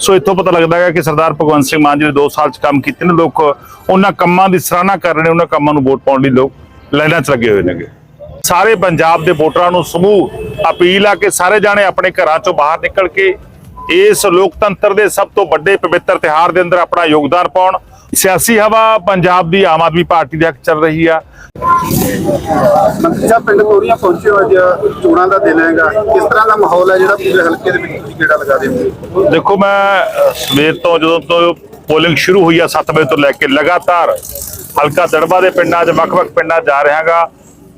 ਸੋ ਇੱਥੋਂ ਪਤਾ ਲੱਗਦਾ ਹੈ ਕਿ ਸਰਦਾਰ ਭਗਵੰਤ ਸਿੰਘ ਮਾਨ ਜੀ ਨੇ 2 ਸਾਲ ਚ ਕੰਮ ਕੀਤੇ ਨੇ। ਲੋਕ ਉਹਨਾਂ ਕੰਮਾਂ ਦੀ ਸਰਾਹਨਾ ਕਰ ਰਹੇ ਨੇ, ਉਹਨਾਂ ਕੰਮਾਂ ਨੂੰ ਵੋਟ ਪਾਉਣ ਲਈ ਲੋਕ ਲਾਈਨਾਂ 'ਚ ਲੱਗੇ ਹੋਏ ਨੇਗੇ। ਸਾਰੇ ਪੰਜਾਬ ਦੇ ਵੋਟਰਾਂ ਨੂੰ ਸਮੂਹ ਅਪੀਲ ਆ ਕਿ ਸਾਰੇ ਜਾਣੇ ਆਪਣੇ ਘਰਾਂ ਚੋਂ ਬਾਹਰ ਨਿਕਲ ਕੇ ਇਸ ਲੋਕਤੰਤਰ ਦੇ ਸਭ ਤੋਂ ਵੱਡੇ ਪਵਿੱਤਰ ਤਿਹਾਰ ਦੇ ਅੰਦਰ ਆਪਣਾ ਯੋਗਦਾਨ ਪਾਉਣ। ਸਿਆਸੀ ਹਵਾ ਪੰਜਾਬ ਦੀ ਆਮ ਆਦਮੀ ਪਾਰਟੀ ਦੇ ਹੱਕ ਚੱਲ ਰਹੀ ਆ। ਸਾਹਿਬ ਪਿੰਡ ਕੋਰੀਆਂ ਪਹੁੰਚੇ ਹੋ ਅੱਜ। ਚੋਣਾਂ ਦਾ ਦਿਨ ਹੈਗਾ। ਕਿਸ ਤਰ੍ਹਾਂ ਦਾ ਮਾਹੌਲ ਹੈ ਜਿਹੜਾ ਪੂਰੇ ਹਲਕੇ ਦੇ ਵਿੱਚ ਕਿਹੜਾ ਲਗਾ ਦੇਵੋਗੇ ਦੇਖੋ ਮੈਂ ਸਵੇਰ ਤੋਂ ਜਦੋਂ ਤੋਂ ਪੋਲਿੰਗ ਸ਼ੁਰੂ ਹੋਈ ਆ 7 ਵਜੇ ਤੋਂ ਲੈ ਕੇ ਲਗਾਤਾਰ ਹਲਕਾ ਦੜਬਾ ਦੇ ਪਿੰਡਾਂ 'ਚ ਵੱਖ-ਵੱਖ ਪਿੰਡਾਂ ਜਾ ਰਿਹਾਗਾ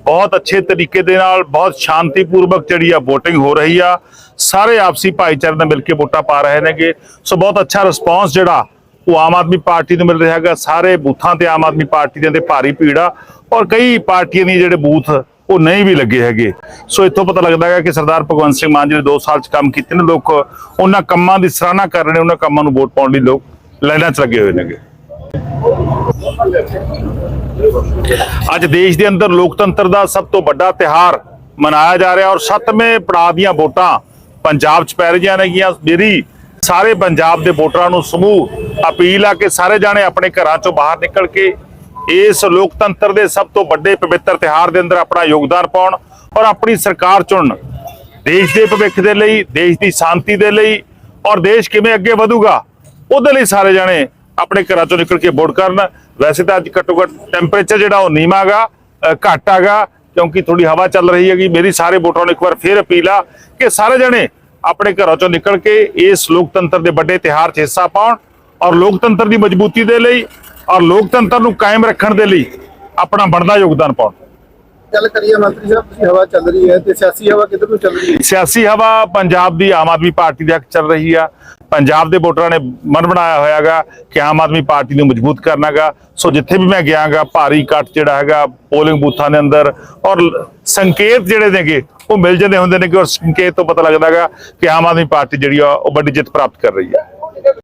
ਬਹੁਤ ਅੱਛੇ ਤਰੀਕੇ ਦੇ ਨਾਲ ਬਹੁਤ ਸ਼ਾਂਤੀਪੂਰਵਕ ਜਿਹੜੀ ਆ VOTING ਹੋ ਰਹੀ ਆ। ਸਾਰੇ ਆਪਸੀ ਭਾਈਚਾਰੇ ਨਾਲ ਮਿਲ ਕੇ ਵੋਟਾਂ ਪਾ ਰਹੇ ਨੇਗੇ। ਸੋ ਬਹੁਤ ਅੱਛਾ ਰਿਸਪੌਂਸ ਜਿਹੜਾ ਉਹ ਆਮ ਆਦਮੀ ਪਾਰਟੀ ਨੂੰ ਮਿਲ ਰਿਹਾ ਹੈਗਾ। ਸਾਰੇ ਬੂਥਾਂ ਤੇ ਆਮ ਆਦਮੀ ਪਾਰਟੀ ਦੇ ਤੇ ਭਾਰੀ ਭੀੜ ਆ ਔਰ ਕਈ ਪਾਰਟੀਆਂ ਦੀ ਜਿਹੜੇ ਬੂਥ ਉਹ ਨਹੀਂ ਵੀ ਲੱਗੇ ਹੈਗੇ। ਸੋ ਇੱਥੋਂ ਪਤਾ ਲੱਗਦਾ ਹੈ ਕਿ ਸਰਦਾਰ ਭਗਵੰਤ ਸਿੰਘ ਮਾਨ ਜੀ ਨੇ 2 ਸਾਲ ਚ ਕੰਮ ਕੀਤੇ ਨੇ। ਲੋਕ ਉਹਨਾਂ ਕੰਮਾਂ ਦੀ ਸਰਾਹਨਾ ਕਰ ਰਹੇ ਨੇ, ਉਹਨਾਂ ਕੰਮਾਂ ਨੂੰ ਵੋਟ ਪਾਉਣ ਲਈ ਲੋਕ ਲਾਈਨਾਂ 'ਚ ਲੱਗੇ ਹੋਏ ਨੇਗੇ। ਅੱਜ ਦੇਸ਼ ਦੇ ਅੰਦਰ ਲੋਕਤੰਤਰ ਦਾ ਸਭ ਤੋਂ ਵੱਡਾ ਤਿਹਾਰ ਮਨਾਇਆ ਜਾ ਰਿਹਾ ਔਰ ਸੱਤਵੇਂ ਪੜਾਅ ਦੀਆਂ ਵੋਟਾਂ ਪੰਜਾਬ 'ਚ ਪੈ ਰਹੀਆਂ ਨੇਗੀਆਂ। ਮੇਰੀ ਸਾਰੇ ਪੰਜਾਬ ਦੇ ਵੋਟਰਾਂ ਨੂੰ ਸਮੂਹ ਅਪੀਲ ਆ ਕਿ ਸਾਰੇ ਜਾਣੇ ਆਪਣੇ ਘਰਾਂ ਚੋਂ ਬਾਹਰ ਨਿਕਲ ਕੇ ਇਸ ਲੋਕਤੰਤਰ ਦੇ ਸਭ ਤੋਂ ਵੱਡੇ ਪਵਿੱਤਰ ਤਿਹਾਰ ਦੇ ਅੰਦਰ ਆਪਣਾ ਯੋਗਦਾਨ ਪਾਉਣ ਔਰ ਆਪਣੀ ਸਰਕਾਰ ਚੁਣਨ। ਦੇਸ਼ ਦੇ ਭਵਿੱਖ ਦੇ ਲਈ, ਦੇਸ਼ ਦੀ ਸ਼ਾਂਤੀ ਦੇ ਲਈ ਔਰ ਦੇਸ਼ ਕਿਵੇਂ ਅੱਗੇ ਵਧੂਗਾ, ਉਹਦੇ ਲਈ ਸਾਰੇ ਜਾਣੇ ਆਪਣੇ ਘਰਾਂ ਚੋਂ ਨਿਕਲ ਕੇ ਵੋਟ ਕਰਨ। ਵੈਸੇ ਤਾਂ ਅੱਜ ਘੱਟੋ ਘੱਟ ਟੈਂਪਰੇਚਰ ਜਿਹੜਾ ਉਹ ਨੀਵਾਂਗਾ ਘੱਟ ਆਗਾ ਕਿਉਂਕਿ ਥੋੜੀ ਹਵਾ ਚੱਲ ਰਹੀ ਹੈਗੀ। ਮੇਰੀ ਸਾਰੇ ਵੋਟਰਾਂ ਨੂੰ ਇੱਕ ਵਾਰ ਫੇਰ ਅਪੀਲ ਆ ਕਿ ਸਾਰੇ ਜਣੇ ਆਪਣੇ ਘਰਾਂ ਚੋਂ ਨਿਕਲ ਕੇ ਇਸ ਲੋਕਤੰਤਰ ਦੇ ਵੱਡੇ ਤਿਹਾਰ 'ਚ ਹਿੱਸਾ ਪਾਉਣ। ਔਰ ਲੋਕਤੰਤਰ ਦੀ ਮਜ਼ਬੂਤੀ ਦੇ ਲਈ ਔਰ ਲੋਕਤੰਤਰ ਨੂੰ ਕਾਇਮ ਰੱਖਣ ਦੇ ਲਈ ਆਪਣਾ ਬਣਦਾ ਯੋਗਦਾਨ ਪਾਉਣ। ਗੱਲ ਕਰੀਏ ਮੰਤਰੀ ਸਾਹਿਬ ਤੁਸੀਂ ਹਵਾ ਚੱਲ ਰਹੀ ਹੈ ਤੇ ਸਿਆਸੀ ਹਵਾ ਕਿੱਧਰ ਨੂੰ ਚੱਲ ਰਹੀ ਹੈ? ਸਿਆਸੀ ਹਵਾ ਪੰਜਾਬ ਦੀ ਆਮ ਆਦਮੀ ਪਾਰਟੀ ਦੇ ਹੱਕ ਚੱਲ ਰਹੀ ਆ। ਪੰਜਾਬ ਦੇ ਵੋਟਰਾਂ ਨੇ ਮਨ ਬਣਾਇਆ ਹੋਇਆਗਾ ਕਿ ਆਮ ਆਦਮੀ ਪਾਰਟੀ ਨੂੰ ਮਜ਼ਬੂਤ ਕਰਨਾਗਾ। ਸੋ ਜਿੱਥੇ ਵੀ ਮੈਂ ਗਿਆਗਾ ਭਾਰੀ ਇਕੱਠ ਜਿਹੜਾ ਹੈਗਾ ਪੋਲਿੰਗ ਬੂਥਾਂ ਦੇ ਅੰਦਰ ਔਰ ਸੰਕੇਤ ਜਿਹੜੇ ਨੇਗੇ ਉਹ ਮਿਲ ਜਾਂਦੇ ਹੁੰਦੇ ਨੇ ਕਿ ਔਰ ਸੰਕੇਤ ਤੋਂ ਪਤਾ ਲੱਗਦਾਗਾ ਕਿ ਆਮ ਆਦਮੀ ਪਾਰਟੀ ਜਿਹੜੀ ਆ ਉਹ ਵੱਡੀ ਜਿੱਤ ਪ੍ਰਾਪਤ ਕਰ ਰਹੀ ਹੈ